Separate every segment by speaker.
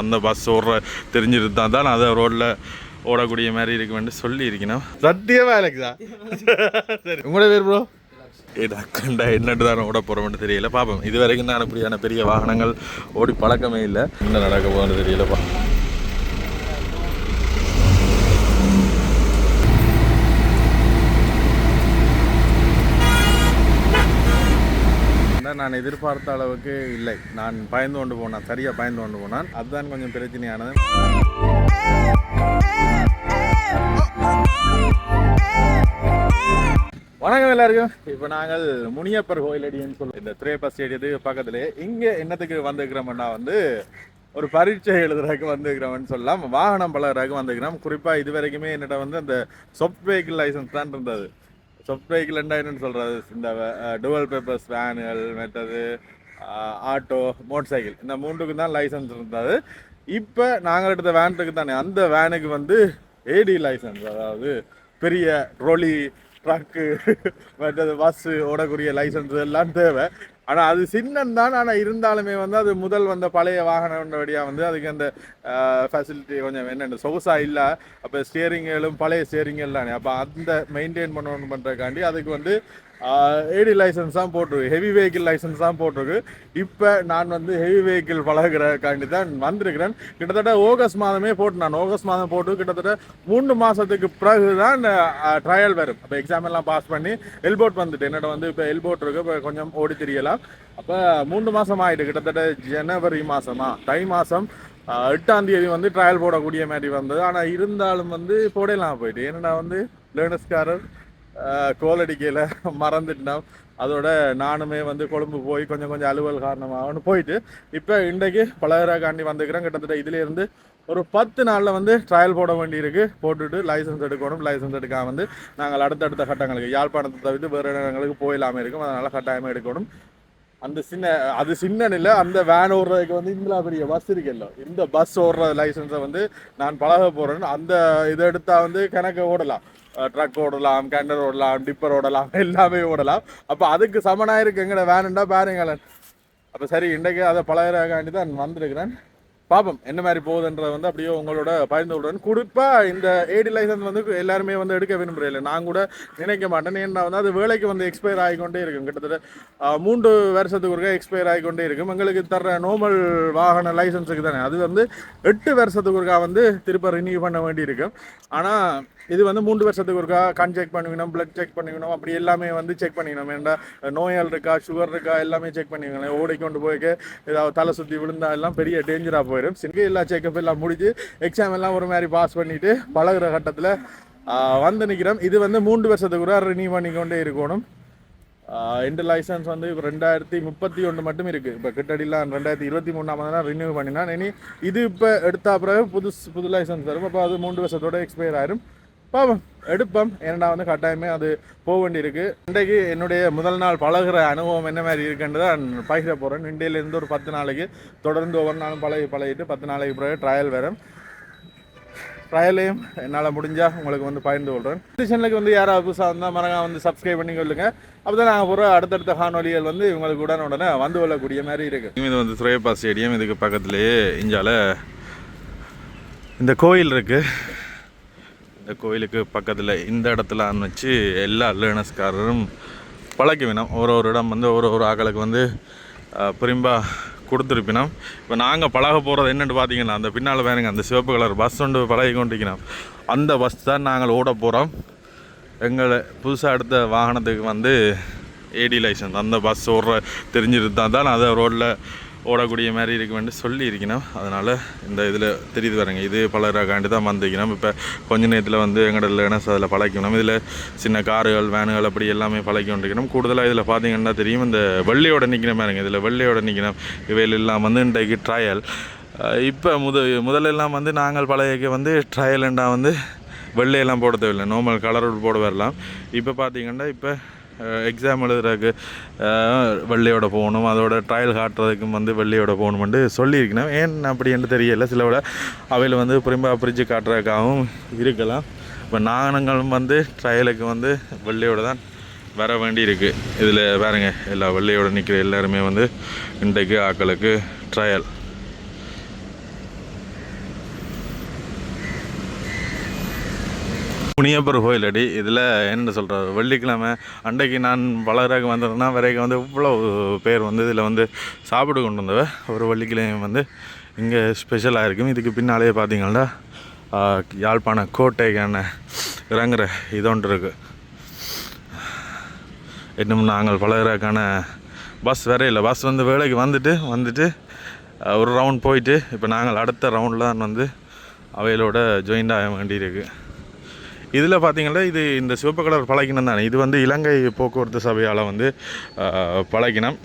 Speaker 1: அந்த பஸ் ஓடுற தெரிஞ்சிருந்தா தான் அதை ரோட்டில் ஓடக்கூடிய மாதிரி இருக்குமென்று சொல்லி இருக்கணும் சத்தியமா இல்லைங்களா சரி. உங்களோட பேர் ப்ரோ இடக்கண்டா என்னட்டு தான் ஓட போகிறோம்னு தெரியல. பார்ப்போம் இது வரைக்கும் நான் இப்படியான பெரிய வாகனங்கள் ஓடி பழக்கமே இல்லை. என்ன நடக்க போகுதுன்னு தெரியலப்பா நான் எதிர்பார்த்த அளவுக்கு இல்லை. நான் பயந்து கொண்டு போனேன் சரியாக பயந்து கொண்டு போனான். அதுதான் கொஞ்சம் பிரச்சனையானது. வணக்கம் எல்லாருக்கும். இப்போ நாங்கள் முனியப்பர் கோயில் அடின்னு சொல்லி இந்த திரேபஸ் ஸ்டேடியத்துக்கு பக்கத்துலேயே இங்கே என்னத்துக்கு வந்திருக்கிறோம்னா வந்து ஒரு பரீட்சை எழுதுறதுக்கு வந்துக்கிறோம்னு சொல்லலாம். வாகனம் பழகிறதுக்கு வந்துக்கிறோம் குறிப்பாக இது வரைக்குமே என்னிட்ட வந்து அந்த சாஃப்ட் வெஹிக்கிள் லைசன்ஸ் தான் இருந்தது. சாஃப்ட் வெஹிக்கிள் என்னன்னு சொல்கிறது இந்த டுவல் பேப்பர்ஸ் வேனுகள் மற்றது ஆட்டோ மோட்டர் சைக்கிள் இந்த மூன்றுக்கும் தான் லைசன்ஸ் இருந்தது. இப்போ நாங்கள் எடுத்த வேனுக்கு தானே அந்த வேனுக்கு வந்து ஏடி லைசன்ஸ் அதாவது பெரிய ட்ரோலி ட்ரக்கு மற்றது பஸ்ஸு ஓடக்கூடிய லைசன்ஸ் எல்லாம் தேவை. ஆனால் அது சின்னம் தான் ஆனால் இருந்தாலுமே வந்து அது முதல் வந்த பழைய வாகனம் வழியாக வந்து அதுக்கு அந்த ஃபெசிலிட்டி கொஞ்சம் என்னென்ன சொகுசாக இல்லை. அப்போ ஸ்டியரிங்களும் பழைய ஸ்டியரிங் தானே. அப்போ அந்த மெயின்டைன் பண்ணணும் பண்ணுறதுக்காண்டி அதுக்கு வந்து ஏடி லைசன்ஸ் தான் போட்டிருக்கு. ஹெவி வெஹிக்கிள் லைசன்ஸ் தான் போட்டிருக்கு. இப்போ நான் வந்து ஹெவி வெஹிக்கிள் பழகிறக்காண்டி தான் வந்திருக்கிறேன். கிட்டத்தட்ட ஆகஸ்ட் மாதமே போட்டு நான் ஆகஸ்ட் மாதம் போட்டு கிட்டத்தட்ட மூணு மாதத்துக்கு பிறகு தான் ட்ரையல் வரும். அப்போ எக்ஸாம் எல்லாம் பாஸ் பண்ணி எல்போட் வந்துட்டு என்னோட வந்து இப்போ எல்போட் இருக்கு. இப்போ கொஞ்சம் ஓடி தெரியலாம். அப்போ மூணு மாதம் ஆகிட்டு கிட்டத்தட்ட ஜனவரி மாதமா தை மாதம் எட்டாம் தேதி வந்து ட்ரையல் போடக்கூடிய மாதிரி வந்தது. ஆனால் இருந்தாலும் வந்து போடலாம் போயிட்டு. ஏன்னா வந்து லேர்னஸ்காரர் கோலடிக்கையில் மறந்துட்டோம். அதோட நானுமே வந்து கொழும்பு போய் கொஞ்சம் கொஞ்சம் அலுவல் காரணமாகனு போயிட்டு இப்போ இன்றைக்கு பலகராக்காண்டி வந்துக்கிறேன் கிட்டத்தட்ட இதுலேருந்து ஒரு பத்து நாளில் வந்து ட்ரையல் போட வேண்டியிருக்கு. போட்டுட்டு லைசன்ஸ் எடுக்கணும் லைசன்ஸ் எடுக்காம வந்து நாங்கள் அடுத்தடுத்த கட்டங்களுக்கு யாழ்ப்பாணத்தை தவிர்த்து வேறு இடங்களுக்கு போயிடலாமல் இருக்கும். அதனால் கட்டாயமாக எடுக்கணும். அந்த சின்ன அது சின்ன இல்லை அந்த வேன் ஓடுறதுக்கு வந்து இந்திரா பெரிய பஸ் இருக்குல்ல இந்த பஸ் ஓடுற லைசன்ஸை வந்து நான் பழக போகிறேன்னு அந்த இதை எடுத்தால் வந்து கணக்கு ஓடலாம். ட்ரக் ஓடலாம் கேண்டர் ஓடலாம் டிப்பர் ஓடலாம் எல்லாமே ஓடலாம். அப்போ அதுக்கு சமனாக இருக்கு எங்கட வேணுண்டா பாருங்களேன் அப்போ சரி இன்றைக்கு அதை பழகிறக்காண்டி தான் வந்திருக்கிறேன். பார்ப்போம் என்ன மாதிரி போகுதுன்றதை வந்து அப்படியே உங்களோட பகிர்ந்து விடுறேன் குறிப்பாக இந்த ஏடி லைசன்ஸ் வந்து எல்லாருமே வந்து எடுக்க விரும்புகிறேன் நான் கூட நினைக்க மாட்டேன். ஏன்னா வந்து அது வேலைக்கு வந்து எக்ஸ்பயர் ஆகிக்கொண்டே இருக்கும். கிட்டத்தட்ட மூன்று வருஷத்துக்கு ஒருக்கா எக்ஸ்பயர் ஆகிக்கொண்டே இருக்கும். எங்களுக்கு தர்ற நார்மல் வாகன லைசன்ஸுக்கு தானே. அது வந்து எட்டு வருஷத்துக்கு ஒருக்கா வந்து திருப்ப ரினியூ பண்ண வேண்டி இருக்கும் ஆனால் இது வந்து மூன்று வருஷத்துக்கு ஒருக்கா கண் செக் பண்ணிக்கணும் பிளட் செக் பண்ணிக்கணும் அப்படி எல்லாமே வந்து செக் பண்ணிக்கணும். ஏன்டா நோயால் இருக்கா சுகர் இருக்கா எல்லாமே செக் பண்ணிக்கணும். ஓடி கொண்டு போய்க்கு ஏதாவது தலை சுற்றி விழுந்தா எல்லாம் பெரிய டேஞ்சராக போயிடும். சிங்க எல்லா செக்கப் எல்லாம் முடிஞ்சு எக்ஸாம் எல்லாம் ஒரு மாதிரி பாஸ் பண்ணிட்டு பழகுற கட்டத்தில் வந்து நிற்கிறோம் இது வந்து மூன்று வருஷத்துக்கு கூட ரினியூ பண்ணிக்கொண்டே இருக்கணும். எண்டு இந்த லைசன்ஸ் வந்து இப்போ ரெண்டாயிரத்தி முப்பத்தி ஒன்று மட்டும் இருக்குது இப்போ கிட்டடிலாம் ரெண்டாயிரத்தி இருபத்தி மூணாம் தான் ரினியூ பண்ணினா இனி இது இப்போ எடுத்த பிறகு புதுசு புது லைசன்ஸ் வரும். அப்போ அது மூன்று வருஷத்தோட எக்ஸ்பயர் ஆயிரும். பாவம் எடுப்போம். ஏன்னா வந்து கட்டாயமே அது போக வேண்டியிருக்கு. இன்றைக்கு என்னுடைய முதல் நாள் பழகுற அனுபவம் என்ன மாதிரி இருக்குன்னு தான் பகிர போகிறேன் இந்தியிலேருந்து ஒரு பத்து நாளைக்கு தொடர்ந்து ஒவ்வொரு நாளும் பழகி பழகிட்டு பத்து நாளைக்கு பிறகு ட்ரையல் வரும். ட்ரையலையும் என்னால் முடிஞ்சால் உங்களுக்கு வந்து பகிர்ந்து கொள்கிறேன் இந்த சேனலுக்கு வந்து யாராவது புதுசாக வந்தால் மறக்காம வந்து சப்ஸ்கிரைப் பண்ணி கொள்ளுங்க. அப்போ தான் நாங்கள் போகிற அடுத்தடுத்த காணொலிகள் வந்து இவங்களுக்கு உடனே உடனே வந்து கொள்ளக்கூடிய மாதிரி இருக்குது இது வந்து துறையப்பா ஸ்டேடியம் இதுக்கு பக்கத்துலேயே இஞ்சால இந்த கோயில் இருக்குது இந்த கோயிலுக்கு பக்கத்தில் இந்த இடத்துல அனுப்பிச்சு எல்லா லேர்னஸ்காரரும் பழக்கி வேணும் ஒரு ஒரு இடம் வந்து ஒரு ஒரு ஆக்களுக்கு வந்து பிரிம்பா கொடுத்துருப்பினோம் இப்போ நாங்கள் பழக போகிறது என்னென்னு பார்த்தீங்கன்னா அந்த பின்னால் வேணுங்க அந்த சிவப்பு கலர் பஸ் ஒன்று பழகி கொண்டிருக்கணும் அந்த பஸ் தான் நாங்கள் ஓட போகிறோம் எங்களை புதுசாக எடுத்த வாகனத்துக்கு வந்து ஏடி லைசன்ஸ் அந்த பஸ் ஓடுற தெரிஞ்சிருந்தால் தான் அதை ரோட்டில் ஓடக்கூடிய மாதிரி இருக்குமென்று சொல்லி இருக்கணும் அதனால் இந்த இதில் தெரியுது வரேங்க இது பலராக்காண்டி தான் வந்திருக்கணும். இப்போ கொஞ்ச நேரத்தில் வந்து எங்களோட லேர்னஸ் அதில் பழக்கணும். இதில் சின்ன காருகள் வேனுகள் அப்படி எல்லாமே பழக்கி கொண்டிருக்கணும் கூடுதலாக இதில் பார்த்தீங்கன்னா தெரியும் இந்த வெள்ளையோட நிற்கிற மாதிரிங்க இதில் வெள்ளையோட நிற்கணும். இவையில் எல்லாம் வந்து இன்றைக்கு ட்ரையல் இப்போ முத முதலெல்லாம் வந்து நாங்கள் பழையக்கு வந்து ட்ரையலுண்டா வந்து வெள்ளையெல்லாம் போட தேவையில்லை. நார்மல் கலர் போட வரலாம் இப்போ பார்த்தீங்கன்னா இப்போ எக்ஸாம் எழுதுறதுக்கு வெள்ளையோட போகணும். அதோட ட்ரையல் காட்டுறதுக்கும் வந்து வெள்ளையோட போகணும்னு சொல்லியிருக்கணும். ஏன் அப்படின்னு தெரியல. சில விட அவையில் வந்து பிரிம்பா பிரிட்ஜு காட்டுறதுக்காகவும் இருக்கலாம். இப்போ நாங்களும் வந்து ட்ரையலுக்கு வந்து வெள்ளையோட தான் வர வேண்டி இருக்குது இதில் பாருங்கள் எல்லா வெள்ளையோட நிற்கிற எல்லாருமே வந்து இன்றைக்கு ஆக்களுக்கு ட்ரையல் முனியப்பர் கோயிலடி. இதில் என்ன சொல்கிறார் வெள்ளிக்கிழமை அன்றைக்கு நான் வளராக வந்ததுன்னா வரைக்கும் வந்து இவ்வளோ பேர் வந்து இதில் வந்து சாப்பிட கொண்டு வந்தவ ஒரு வெள்ளிக்கிழமை வந்து இங்கே ஸ்பெஷலாக இருக்கும். இதுக்கு பின்னாலேயே பார்த்தீங்கன்னா யாழ்ப்பாண கோட்டைக்கான இறங்குற இது ஒன்று இருக்குது இன்னும் நாங்கள் பழகிறதுக்கான பஸ் வேற இல்லை. பஸ் வந்து வேலைக்கு வந்துட்டு வந்துட்டு ஒரு ரவுண்ட் போயிட்டு இப்போ நாங்கள் அடுத்த ரவுண்டில் தான் வந்து அவையிலோட ஜாயின்ட் ஆக வேண்டியிருக்கு. இதில் பார்த்தீங்கன்னா இது இந்த சிவப்பு கலர் பழகினம் தானே. இது வந்து இலங்கை போக்குவரத்து சபையால் வந்து பழகினம்.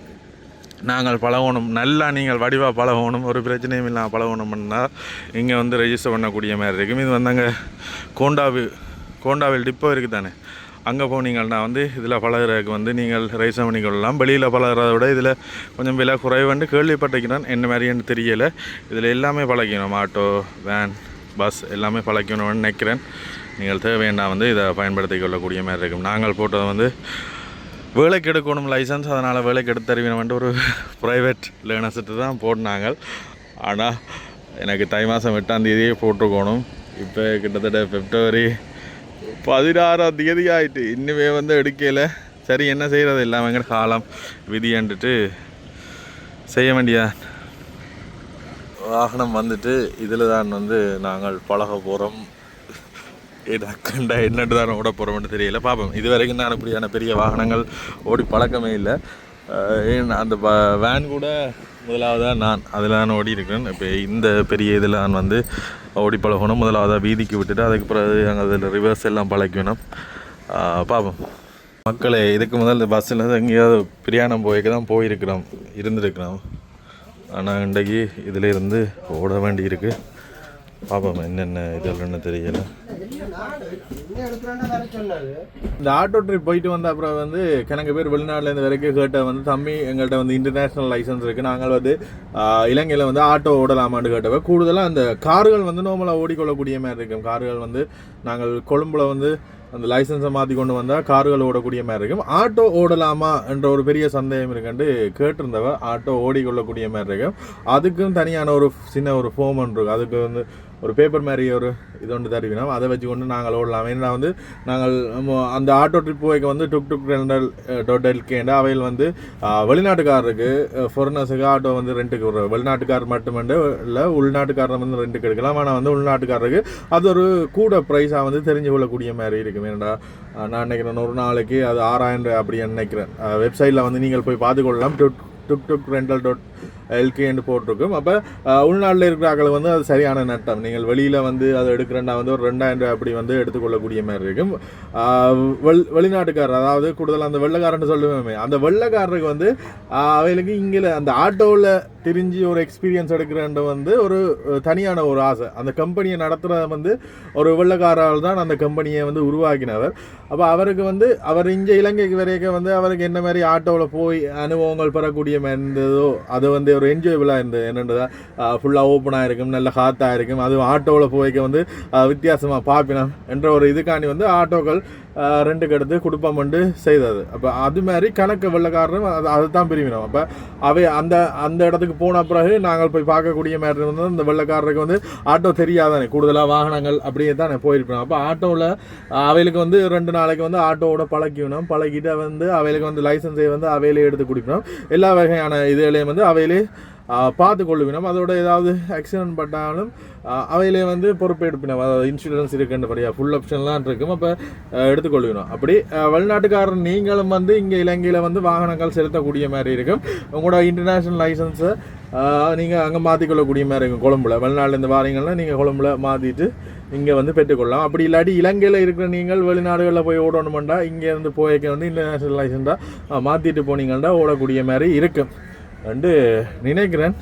Speaker 1: நாங்கள் பழகணும் நல்லா நீங்கள் வடிவாக பழகணும் ஒரு பிரச்சனையும் இல்லாமல் பழகணும்னா இங்கே வந்து ரெஜிஸ்டர் பண்ணக்கூடிய மாதிரி இருக்கும். இது வந்து அங்கே கோண்டாவு கோண்டாவில் டிப்போ இருக்குது தானே. அங்கே போனீங்கன்னா வந்து இதில் பழகுறதுக்கு வந்து நீங்கள் ரைஸ் பண்ணிக்கொள்ளலாம். வெளியில் பழகுறத விட இதில் கொஞ்சம் விலை குறைவுண்டு. கேள்விப்பட்டிருக்கிறேன். என்ன மாதிரின்னு தெரியலை. இதில் எல்லாமே பழகிக்கணும். ஆட்டோ வேன் பஸ் எல்லாமே பழக்கணும்னு நினைக்கிறேன். நீங்கள் தேவைன்னா வந்து இதை பயன்படுத்தி கொள்ளக்கூடிய மாதிரி இருக்கும். நாங்கள் போட்டது வந்து வேலைக்கு எடுக்கணும் லைசன்ஸ் அதனால் வேலைக்கு எடுத்து தருவினோம்ட்டு ஒரு ப்ரைவேட் லேர்னர்ஸ்ட்டு தான் போட்டினாங்க ஆனால் எனக்கு தை மாதம் எட்டாம் தேதியே போட்டிருக்கணும் இப்போ கிட்டத்தட்ட பிப்ரவரி பதினாறாம் தேதி ஆயிட்டு. இன்னுமே வந்து எடுக்கல. சரி என்ன செய்கிறது எல்லாமே காலம் விதியாண்டுட்டு செய்ய வேண்டிய வாகனம் வந்துட்டு இதில் தான் வந்து நாங்கள் பழக போகிறோம் கண்டா என்னட்டு தான் ஓட போகிறோம்னு தெரியல. பார்ப்போம் இது வரைக்கும் நான் அப்படியான பெரிய வாகனங்கள் ஓடி பழக்கமே இல்லை. அந்த வேன் கூட முதலாவதாக நான் அதில் நான் ஓடி இருக்கேன் இப்போ இந்த பெரிய இதில் நான் வந்து ஓடி பழகணும். முதலாவதாக வீதிக்கு விட்டுட்டு அதுக்கு பிறகு அங்கே அதில் ரிவர்ஸ் எல்லாம் பழக்கணும். பார்ப்போம் மக்களே இதுக்கு முதல் இந்த பஸ்ஸில் எங்கேயாவது பிரயாணம் போய்க்கு தான் போயிருக்கிறோம். இருந்திருக்கிறோம். ஆனால் இன்றைக்கு இதில் இருந்து ஓட இருக்குது பார்ப்போம் என்னென்ன இதெல்லாம் தெரியல. இந்த ஆட்டோ ட்ரிப் போயிட்டு வந்த அப்புறம் வந்து கணக்கு பேர் வெளிநாட்டிலேருந்து வரைக்கும் கேட்ட வந்து தம்பி எங்கள்கிட்ட வந்து இன்டர்நேஷ்னல் லைசன்ஸ் இருக்குது நாங்கள் வந்து இலங்கையில் வந்து ஆட்டோ ஓடலாமான்னு கேட்டவ கூடுதலாக அந்த கார்கள் வந்து நார்மலாக ஓடிக்கொள்ளக்கூடிய மாதிரி இருக்கும். கார்கள் வந்து நாங்கள் கொழும்புல வந்து அந்த லைசன்ஸை மாற்றி கொண்டு வந்தால் கார்கள் ஓடக்கூடிய மாதிரி இருக்கும். ஆட்டோ ஓடலாமா என்ற ஒரு பெரிய சந்தேகம் இருக்குன்ட்டு கேட்டிருந்தவ ஆட்டோ ஓடிக்கொள்ளக்கூடிய மாதிரி இருக்கும். அதுக்கும் தனியான ஒரு சின்ன ஒரு ஃபோம் ஒன்று இருக்கும் அதுக்கு வந்து ஒரு பேப்பர் மாதிரி ஒரு இது ஒன்று தருவினோம் அதை வச்சு கொண்டு நாங்கள் ஓடலாம். ஏன்னா வந்து நாங்கள் அந்த ஆட்டோ ட்ரிப் போய்க்கு வந்து டுக் டுக் ரெண்டல் டோட்டல் எல்கேண்ட அவையில் வந்து வெளிநாட்டுக்காரருக்கு ஃபாரினர்ஸுக்கு ஆட்டோ வந்து ரெண்டுக்கு வரும் வெளிநாட்டுக்காரர் மட்டுமண்டு இல்லை உள்நாட்டுக்காரர் வந்து ரெண்டுக்கு எடுக்கலாம் ஆனால் வந்து உள்நாட்டுக்காரருக்கு அது ஒரு கூட ப்ரைஸாக வந்து தெரிஞ்சு கொள்ளக்கூடிய மாதிரி இருக்கும். ஏன்னா நான் நினைக்கிறேன் ஒரு நாளைக்கு அது ஆறாயிரம் அப்படி நினைக்கிறேன். வெப்சைட்டில் வந்து நீங்கள் போய் பார்த்துக்கொள்ளலாம். Tuk tuk tuk rental dot எல்கேன்னு போட்டிருக்கும். அப்போ உள்நாட்டில் இருக்கிறாக்கள் வந்து அது சரியான நட்டம். நீங்கள் வெளியில் வந்து அதை எடுக்கிறேன்னா வந்து ஒரு ரெண்டாயிரம் ரூபாய் அப்படி வந்து எடுத்துக்கொள்ளக்கூடிய மாதிரி இருக்கும். வெள் வெளிநாட்டுக்காரர் அதாவது கூடுதல் அந்த வெள்ளைக்காரன்னு சொல்லுவேன். அந்த வெள்ளைக்காரருக்கு வந்து அவைகளுக்கு இங்கே அந்த ஆட்டோவில் திரிஞ்சு ஒரு எக்ஸ்பீரியன்ஸ் எடுக்கிறன்ற வந்து ஒரு தனியான ஒரு ஆசை. அந்த கம்பெனியை நடத்துகிற வந்து ஒரு வெள்ளக்காரால் தான் அந்த கம்பெனியை வந்து உருவாக்கினவர். அப்போ அவருக்கு வந்து அவர் இங்கே இலங்கைக்கு வரைக்கும் வந்து அவருக்கு என்ன மாதிரி ஆட்டோவில் போய் அனுபவங்கள் பெறக்கூடிய இருந்ததோ அது வந்து ஒரு என்ஜாயபிளாக இருந்தது. என்னன்றதா ஃபுல்லாக ஓப்பனாக இருக்கும் நல்ல ஹாத்தாக இருக்கும். அதுவும் ஆட்டோவில் போய்க்க வந்து வித்தியாசமாக பார்ப்பினம் என்ற ஒரு இதுக்காண்டி வந்து ஆட்டோக்கள் ரெண்டுக்கு எடுத்து வந்து செய்தது. அப்போ அது மாதிரி கணக்கு வெள்ளக்காரரும் அது அதை தான் பிரிவினோம். அப்போ அவை அந்த அந்த இடத்துக்கு போன பிறகு நாங்கள் போய் பார்க்கக்கூடிய மாதிரி வந்து இந்த வெள்ளக்காரருக்கு வந்து ஆட்டோ தெரியாதானே? கூடுதலாக வாகனங்கள் அப்படியே தானே போயிருப்பேன் அப்போ ஆட்டோவில் அவைகளுக்கு வந்து ரெண்டு நாளைக்கு வந்து ஆட்டோவோட பழக்கிக்கணும் பழகிட்டு வந்து அவைகளுக்கு வந்து லைசன்ஸை வந்து அவையிலே எடுத்து குடிக்கணும். எல்லா வகையான இதுகளையும் வந்து அவையிலே பார்த்து கொள்ளுவினோம் அதோட ஏதாவது ஆக்சிடென்ட் பட்டாலும் அவையிலே வந்து பொறுப்பெடுப்பினோம் அதாவது இன்சூரன்ஸ் இருக்குன்றபடியா ஃபுல் ஆப்ஷன்லாம் இருக்கும். அப்போ எடுத்துக்கொள்ளுவினோம். அப்படி வெளிநாட்டுக்காரர் நீங்களும் வந்து இங்கே இலங்கையில் வந்து வாகனங்கள் செலுத்தக்கூடிய மாதிரி இருக்கும். உங்களோட இன்டர்நேஷ்னல் லைசன்ஸை நீங்கள் அங்கே மாற்றிக்கொள்ளக்கூடிய மாதிரி இருக்கும். கொழம்புல. வெளிநாட்டிலேருந்து வாரீங்கன்னா நீங்கள் கொழம்புல மாற்றிட்டு இங்கே வந்து பெற்றுக்கொள்ளலாம். அப்படி இல்லாட்டி இலங்கையில் இருக்கிற நீங்கள் வெளிநாடுகளில் போய் ஓடணுமெண்டா இங்கேருந்து போய்க்க வந்து இன்டர்நேஷ்னல் லைசன்ஸாக மாற்றிட்டு போனீங்கன்னா ஓடக்கூடிய மாதிரி இருக்கும். ரெண்டு நினைக்கிறேன்.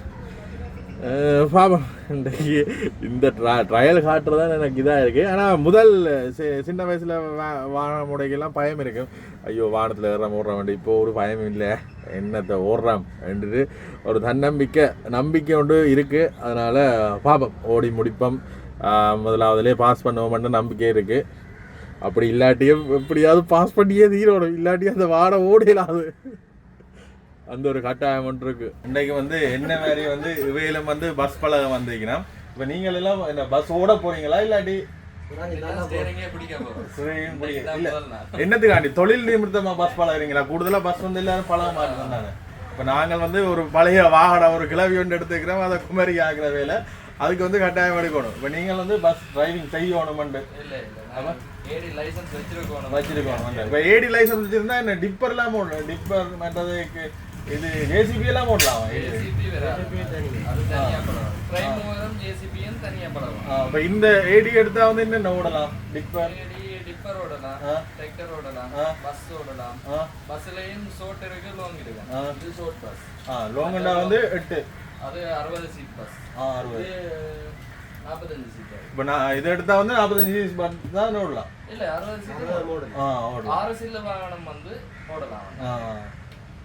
Speaker 1: பாபம். இன்றைக்கு இந்த ட்ரையல் காட்டுறது தான் எனக்கு இதாக இருக்குது ஆனால் முதல் சின்ன வயசில் வா வானம் உடைக்கெல்லாம் பயம் இருக்கும் ஐயோ வானத்தில் ஏறாம ஓடுற வேண்டிய இப்போ ஒரு பயம் இல்லை. என்னத்தை ஓடுறாம் என்று ஒரு தன்னம்பிக்கை நம்பிக்கை ஒன்று இருக்குது அதனால் பாபம் ஓடி முடிப்போம். முதலாவதுலேயே பாஸ் பண்ணுவோம்னு நம்பிக்கை இருக்குது அப்படி இல்லாட்டியும் எப்படியாவது பாஸ் பண்ணியே தீரோடும் இல்லாட்டி அந்த வாட ஓடிடாது அந்த ஒரு கட்டாயம் ஒன்று இருக்கு. இன்னைக்கு வந்து என்ன மாதிரி வந்து இவையிலும் வந்து பஸ் பழக வந்திருக்கிறோம். இப்போ நீங்கள் எல்லாம் என்ன பஸ் ஓட போறீங்களா இல்லாட்டி. என்னத்துக்காண்டி? தொழில் நிமித்தமா பஸ் பழகுறீங்களா? கூடுதலா பஸ் வந்து எல்லாரும் பழக மாட்டேன் வந்தாங்க இப்ப நாங்கள் வந்து ஒரு பழைய வாகனம் ஒரு கிளவி ஒன்று எடுத்துக்கிறோம் அதை குமரி ஆகிற வேலை. அதுக்கு வந்து கட்டாயம் எடுக்கணும். இப்போ நீங்கள் வந்து பஸ் டிரைவிங் செய்யணுமெண்டு
Speaker 2: இல்ல இல்ல நான் ஏடி லைசென்ஸ் வச்சிருக்கோம்
Speaker 1: வச்சிருக்கோம் இப்போ ஏடி லைசன்ஸ் வச்சிருந்தா என்ன டிப்பர்லாம் போடணும். டிப்பர் மற்றதுக்கு இது ஜேசிபி எல்லாம் போடலாம்.
Speaker 2: ஜேசிபி அது தனியா பழகும் ட்ரெயின் மூலம் ஜேசிபியும் தனியா பழகும்
Speaker 1: இப்போ இந்த ஏடி எடுத்தா வந்து என்னென்ன ஓடலாம்? டிப்பர்
Speaker 2: ஏடி டிப்பர் ஓடலாம்.
Speaker 1: ஆ.
Speaker 2: டிராக்டர் ஓடலாம்.
Speaker 1: ஆ.
Speaker 2: பஸ் ஓடலாம்.
Speaker 1: ஆ.
Speaker 2: பஸ்லயும் ஷோர்ட் இருக்கு லாங் இருக்கு.
Speaker 1: ஆ.
Speaker 2: இது ஷோர்ட் பஸ்
Speaker 1: ஆ லோங்கண்டா வந்து எட்டு.
Speaker 2: அது அறுபது சீட் பஸ்
Speaker 1: ஆ அறுபது.
Speaker 2: இது நாற்பத்தஞ்சு சீட்
Speaker 1: இப்போ நான் இதை எடுத்தா வந்து நாற்பத்தஞ்சு பஸ் தான் ஓடலாம்.
Speaker 2: இல்ல அறுபது சீட்
Speaker 1: ஆ ஓடலாம்.
Speaker 2: ஆறு சில்லு வாகனம் வந்து ஓடலாம்.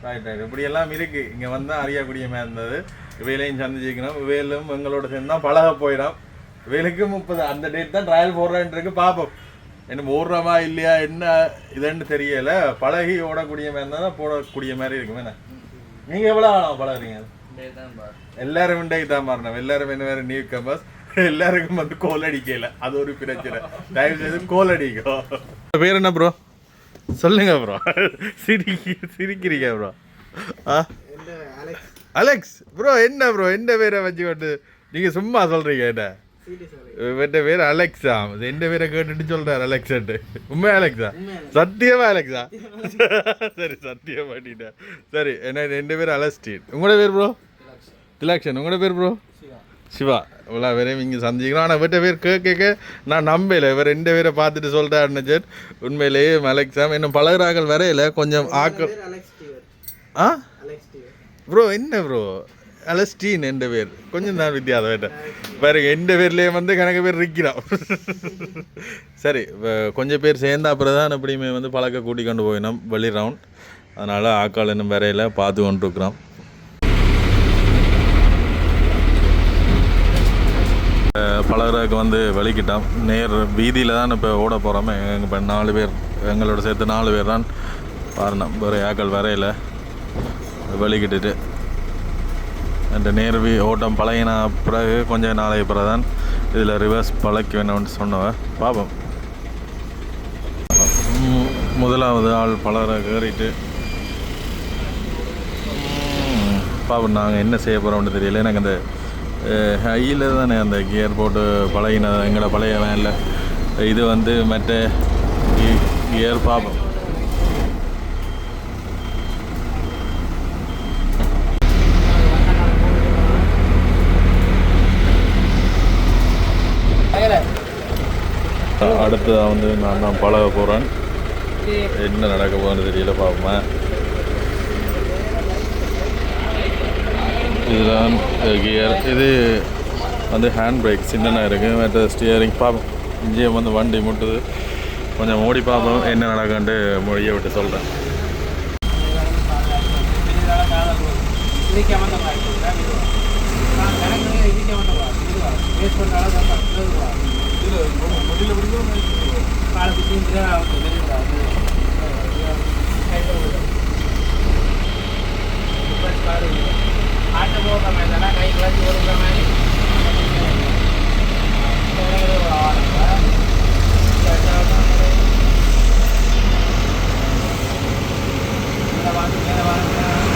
Speaker 1: ரைட் ரைட் இப்படி எல்லாம் இருக்கு. இங்க வந்தா அறியக்கூடியமே இருந்தது. இவையிலையும் சந்திச்சிக்கணும் இவையிலும் எங்களோட சேர்ந்து தான் பழக போயிடும். இவைகளுக்கு முப்பது அந்த டேட் தான் ட்ரையல் போடுறேன் இருக்கு. பார்ப்போம் என்ன போடுறோமா இல்லையா என்ன இதுன்னு தெரியல. பழகி ஓடக்கூடிய மாதிரி இருந்தால் தான் போடக்கூடிய மாதிரி இருக்கும். என்ன? நீங்க எவ்வளவு ஆகலாம் பழகுறீங்க? எல்லாரும் இன்றைக்கு தான் மாறினோம் எல்லாரும் என்ன வேற நியூ கம்பர்ஸ் எல்லாருக்கும் வந்து கோல் அடிக்கல. அது ஒரு பிரச்சனை. தயவு செய்து கோல் அடிக்கும் பேர் என்ன ப்ரோ சொல்லுங்க ப்ரோ சிரிக்கி சிரிக்கிறீங்க ப்ரோ அலெக்ஸ் ப்ரோ என்ன ப்ரோ என்ன பேரை வச்சுக்கொண்டு நீங்க சும்மா சொல்றீங்க என்ன? இவன் பேர் அலெக்ஸா எந்த பேரை கேட்டுட்டு சொல்றாரு அலெக்ஸாட்டு உண்மையா அலெக்ஸா சத்தியமா அலெக்ஸா சரி சத்தியமா மாட்டிட்டேன் சரி என்ன எந்த பேர் அலஸ்டீன் உங்களோட பேர் ப்ரோ திலாக்ஷன். உங்களோட பேர் ப்ரோ சிவா இவ்வளோ பேரையும் இங்கே சந்திக்கிறோம். ஆனால் இவர்கிட்ட பேர் கேட்க கேட்க நான் நம்பல. இவர் ரெண்டு பேரை பார்த்துட்டு சொல்லிட்டாருன்னு சார் உண்மையிலேயே அலெக்ஸாம் இன்னும் பழகுறார்கள் வரையில கொஞ்சம் ஆக்கள் ஆ? ப்ரோ என்ன ப்ரோ? அலஸ்டீன் எந்த பேர். கொஞ்சம் தான் வித்தியாசம் வேண்டாம் பாருங்க எந்த பேர்லேயே வந்து கணக்கு பேர் இருக்கிறோம் சரி இப்ப கொஞ்சம் பேர் சேர்ந்த அப்புறம் தான் எப்படியுமே வந்து பழக்க கூட்டி கொண்டு போயினோம் வெளி ரவுண்ட் அதனால் ஆக்கால் இன்னும் வரையில பார்த்து கொண்டிருக்கிறோம். பலருக்கு வந்து வெளிக்கிட்டோம் நேர் வீதியில் தான் இப்போ ஓட போகிறோமே எங்கள் இப்போ நாலு பேர் எங்களோட சேர்த்து நாலு பேர் தான். பாருணும் வேறு ஏக்கள் வரையில் வெளிக்கிட்டுட்டு அந்த நேர் வீ ஓட்டம் பழகின பிறகு கொஞ்சம் நாளைக்கு பிறகு தான் இதில் ரிவர்ஸ் பழக்க வேணும்னு சொன்னவன் பார்ப்போம் முதலாவது ஆள் பலரை ஏறிட்டு. ம், பாப்போம் நாங்கள் என்ன செய்ய போகிறோம்னு தெரியல. எனக்கு அந்த ஹையில் தானே அந்த கியர் போட்டு பழகின எங்களை பழைய வேனில் இது வந்து மற்ற கியர் பார்ப்போம் அடுத்ததாக வந்து நான் தான் பழக போகிறேன் என்ன நடக்க போகுதுன்னு தெரியல பார்ப்போமா இதுதான் கியர் இது வந்து ஹேண்ட் பிரேக் சின்னனாக இருக்குது மற்ற ஸ்டியரிங் பார்ப்போம் இங்கேயும் வந்து வண்டி முட்டுது. கொஞ்சம் ஓடி பார்ப்போம் என்ன நடக்குன்ட்டு மொழியை விட்டு சொல்கிறேன் காலத்துக்கு ಆಟ ಹೋಗ್ತಾನೆ ಇದೆಲ್ಲ ಕೈ ಕಳಿಸಿ ಹೋಗ್ತಾನೆ வாங்க மேலே வாங்க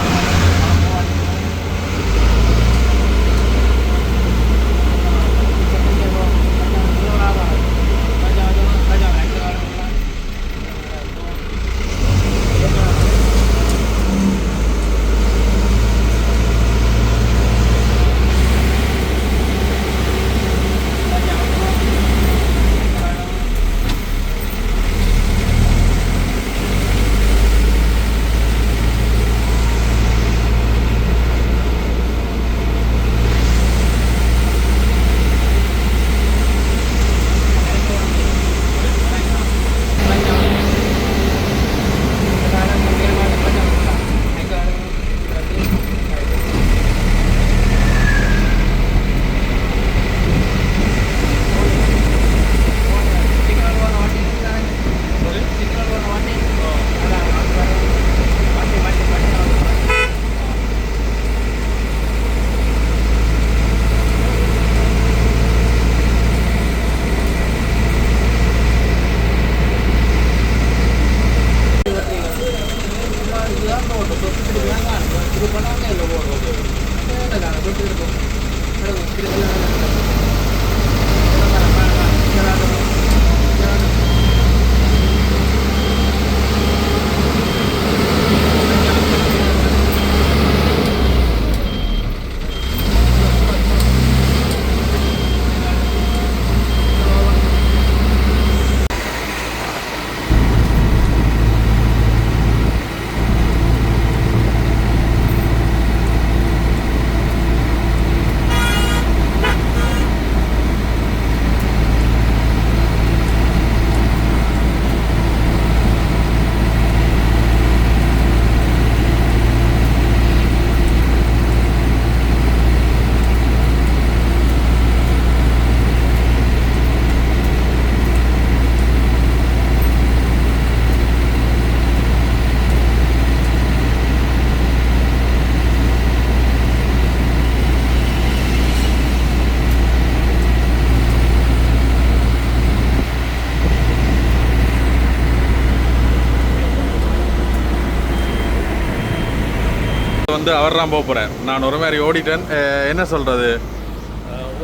Speaker 1: வந்து அவர் தான் போகிறேன் நான் ஒரு மாதிரி ஓடிட்டேன். என்ன சொல்கிறது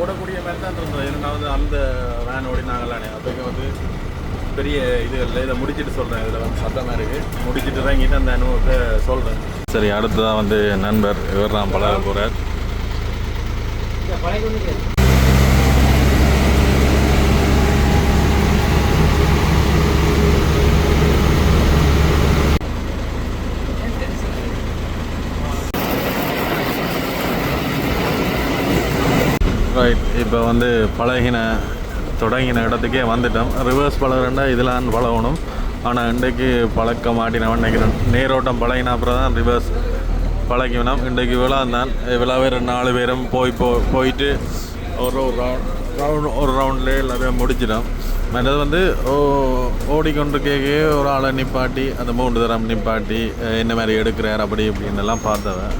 Speaker 1: ஓடக்கூடிய மாதிரி தான் இருந்தது. ஏன்னா வந்து அந்த வேன் ஓடினாங்களானே அதுக்கு வந்து பெரிய இது இல்லை. இதை முடிச்சிட்டு சொல்கிறேன் இதில் வந்து சத்தமாக இருக்குது முடிச்சிட்டு இறங்கிட்டு அந்த அனுபவத்தை சொல்கிறேன் சரி அடுத்ததான் வந்து நண்பர் இவர் தான் பழக போகிறார் ரைட் இப்போ வந்து பழகின தொடங்கின இடத்துக்கே வந்துட்டோம். ரிவர்ஸ் பழகிறண்டா இதில் பழகணும். ஆனால் இன்றைக்கு பழக்க மாட்டினவன் நினைக்கிறேன். நேரோட்டம் பழகின அப்புறம் தான் ரிவர்ஸ் பழகினோம். இன்றைக்கு விழா தான். விழா பேர் நாலு பேரும் போய் போ போயிட்டு ஒரு ஒரு ரவுண்ட் ரவுண்ட் ஒரு ரவுண்ட்லேயே எல்லாமே முடிச்சிடும் மற்றது வந்து ஓ ஓடிக்கொண்டு ஒரு ஆளை நிப்பாட்டி அந்த மூன்று தரம் நிப்பாட்டி என்ன மாதிரி எடுக்கிறார் அப்படி இப்படின்னு எல்லாம் பார்த்தவன்.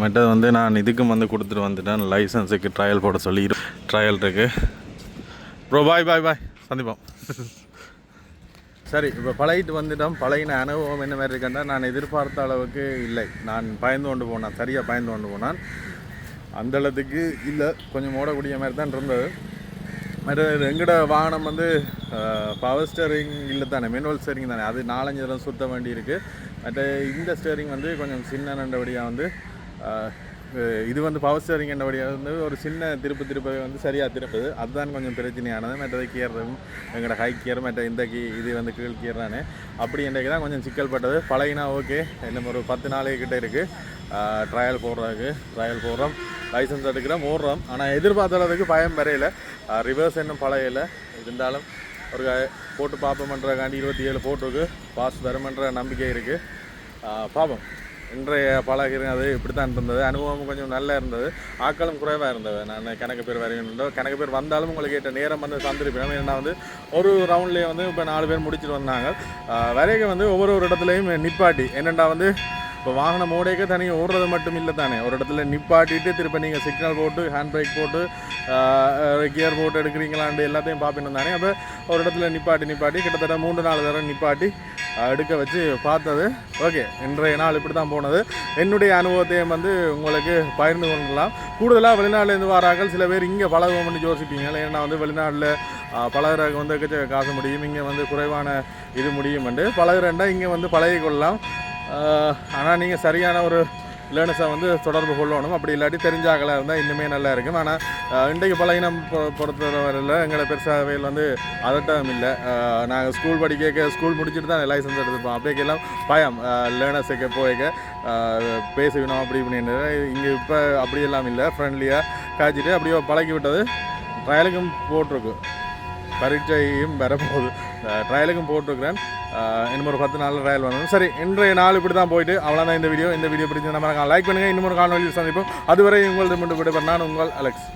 Speaker 1: மற்றது வந்து நான் இதுக்கும் வந்து கொடுத்துட்டு வந்துட்டேன். லைசன்ஸுக்கு ட்ரையல் போட சொல்லி ட்ரையல் இருக்கு. ப்ரோ பாய் பாய் பாய் சந்திப்போம். சரி இப்போ பழகிட்டு வந்துட்டோம். பழகின அனுபவம் என்ன மாதிரி இருக்கேன்னா நான் எதிர்பார்த்த அளவுக்கு இல்லை. நான் பயந்து கொண்டு போனேன். சரியாக பயந்து கொண்டு போனான். அந்த அளவுக்கு இல்லை. கொஞ்சம் ஓடக்கூடிய மாதிரி தான் இருந்தது. மற்ற எங்கட வாகனம் வந்து பவர் ஸ்டேரிங் இல்லை தானே மேனுவல் ஸ்டேரிங் தானே. அது நாலஞ்சு தரம் சுத்த வேண்டி இருக்குது மற்ற இந்த ஸ்டேரிங் வந்து கொஞ்சம் சின்ன நண்டபடியாக வந்து இது வந்து பவர் ஸ்டேரிங் என்னபடியாக வந்து ஒரு சின்ன திருப்பு திருப்பவே வந்து சரியாக திருப்புது. அதுதான் கொஞ்சம் பிரச்சனையானது. மற்றது கீறதும் எங்களோட ஹை கியர் மற்ற இந்த கீ இது வந்து கீழ் கீறானே அப்படி இன்றைக்கு தான் கொஞ்சம் சிக்கல் பட்டது. பழகினா ஓகே. இன்னும் ஒரு பத்து நாளைக்கிட்ட இருக்குது ட்ரையல் போடுறதுக்கு ட்ரையல் போடுறோம். லைசன்ஸ் எடுக்கிறோம் ஓடுறோம். ஆனால் எதிர்பார்த்த அளவுக்கு பயம் வரையில ரிவர்ஸ் இன்னும் பழையல. இருந்தாலும் ஒரு க- போட்டு பார்ப்போம்ன்றக்காண்டி இருபத்தி ஏழு போட்டுருக்கு பாஸ் வருமன்ற நம்பிக்கை இருக்குது பார்ப்போம். இன்றைய பழகிறேன் அது இப்படி தான் இருந்தது. அனுபவம் கொஞ்சம் நல்லா இருந்தது. ஆக்களும் குறைவாக இருந்தது. நான் கணக்கு பேர் வரையணும் கணக்கு பேர் வந்தாலும் உங்களுக்கு கேட்ட நேரம் வந்து தந்திருப்பேன். ஏன்னா வந்து ஒரு ரவுண்ட்லேயே வந்து இப்போ நாலு பேர் முடிச்சிட்டு வந்தாங்க. வரைக வந்து ஒவ்வொரு ஒரு இடத்துலையும் நிப்பாட்டி. என்னென்னா வந்து இப்போ வாகனம் ஓடைக்க தனியாக ஓடுறது மட்டும் இல்லை தானே. ஒரு இடத்துல நிப்பாட்டிட்டு திருப்ப நீங்கள் சிக்னல் போட்டு ஹேண்ட் பிரேக் போட்டு கியர் போட்டு எடுக்கிறீங்களாண்டு எல்லாத்தையும் பார்ப்பினோம் தானே அப்போ ஒரு இடத்துல நிப்பாட்டி நிப்பாட்டி கிட்டத்தட்ட மூன்று நாலு தடவை நிப்பாட்டி எடுக்க வச்சு பார்த்தது. ஓகே இன்றைய நாள் இப்படி தான் போனது. என்னுடைய அனுபவத்தையும் வந்து உங்களுக்கு பகிர்ந்து கொள்ளலாம். கூடுதலாக வெளிநாட்டிலேருந்து வரார்கள் சில பேர் இங்கே பழகுவோம்னு யோசிப்பீங்க. ஏன்னா வந்து வெளிநாட்டில் பழகிறக்கு வந்து காசு முடியும் இங்கே வந்து குறைவான இது முடியும் என்று. பழகுறேன்டா இங்கே வந்து பழகி கொள்ளலாம் ஆனால் நீங்கள் சரியான ஒரு லேர்னஸை வந்து தொடர்பு கொள்ளணும். அப்படி இல்லாட்டி தெரிஞ்சாகலாம் இருந்தால் இன்னுமே நல்லா இருக்கும். ஆனால் இன்றைக்கு பழகினம் பொ- பொறுத்தவரையில் எங்களை பெருசாக வந்து அதட்டம் இல்லை. நாங்கள் ஸ்கூல் படிக்க ஸ்கூல் முடிச்சுட்டு தான் லைசன்ஸ் எடுத்துப்போம் அப்படிக்கெல்லாம் பயம். லேர்னர்ஸுக்கு போய்க்க பேசிக்கணும் அப்படி இப்படின்னு. இங்கே இப்போ அப்படியெல்லாம் இல்லை. ஃப்ரெண்ட்லியாக காய்ச்சிட்டு அப்படியே பழகி விட்டது. ட்ரையலுக்கும் போட்டிருக்கு. பரீட்சையும் வரப்போகுது. ட்ரையலுக்கும் போட்டிருக்கிறேன். இன்னும் ஒரு பத்து நாள் ட்ரையல் வந்தோம் சரி இன்றைய நாள் இப்படி தான் போயிட்டு அவ்வளோதான் இந்த வீடியோ இந்த வீடியோ பிடிச்சி நம்ம லைக் பண்ணுங்கள் இன்னும் ஒரு காணொலியில் சந்திப்போம். அதுவரை உங்களது மட்டும் விடுபடுறேன் நான் உங்கள் அலெக்ஸ்.